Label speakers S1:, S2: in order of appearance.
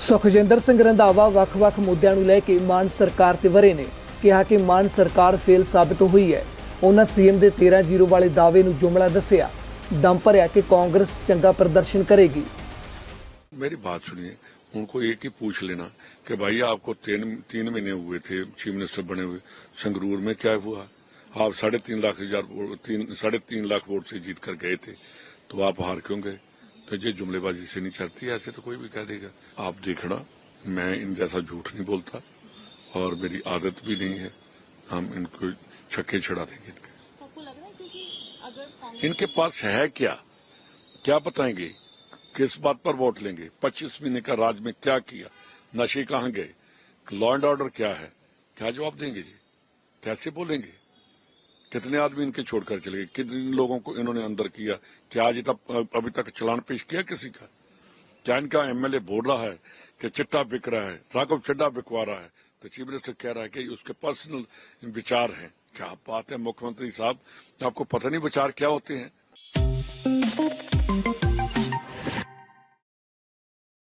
S1: ਸੁਖਜਿੰਦਰ ਸਿੰਘ ਰੰਧਾਵਾ ਵੱਖ-ਵੱਖ ਮੁੱਦਿਆਂ ਨੂੰ ਲੈ ਕੇ ਮਾਨ ਸਰਕਾਰ ਤੇ ਵਰੇ ਨੇ ਕਿਹਾ ਕਿ ਮਾਨ ਸਰਕਾਰ ਫੇਲ ਸਾਬਤ ਹੋਈ ਹੈ ਉਹਨਾਂ ਸੀਐਮ ਦੇ 13-0 ਵਾਲੇ ਦਾਅਵੇ ਨੂੰ ਜੁਮਲਾ ਦੱਸਿਆ ਦਮ ਭਰਿਆ ਕਿ ਕਾਂਗਰਸ ਚੰਗਾ ਪ੍ਰਦਰਸ਼ਨ ਕਰੇਗੀ
S2: मेरी बात सुनिए उनको एक ही पूछ लेना कि भाई आपको तीन तीन महीने हुए थे चीफ मिनिस्टर बने हुए संगरूर में क्या हुआ आप साढ़े तीन लाख हजार वोट- तीन साढ़े तीन लाख वोट से जीत कर गए थे तो आप हार क्यों गए तो ये जुमलेबाजी से नहीं चलती ऐसे तो कोई भी कह देगा। आप देखना मैं इन जैसा झूठ नहीं बोलता और मेरी आदत भी नहीं है हम इनको छक्के छड़ा देंगे इनके।
S3: है
S2: इनके पास है क्या? क्या बताएँगे? किस बात पर वोट लेंगे? 25 महीने का राज में क्या किया? नशे कहाँ गए? लॉ एंड ऑर्डर क्या है? क्या जवाब देंगे जी? कैसे बोलेंगे? कितने आदमी इनके छोड़कर चले गए? कितने लोगों को इन्होंने अंदर किया? क्या आज तक अभी तक चलान पेश किया किसी का? क्या इनका एमएलए बोल रहा है कि चिट्टा बिक रहा है? राघव चिट्टा बिकवा रहा है। तो चीफ मिनिस्टर कह रहा है कि उसके पर्सनल विचार हैं। क्या बात है, मुख्यमंत्री साहब? आपको पता नहीं विचार क्या होते हैं?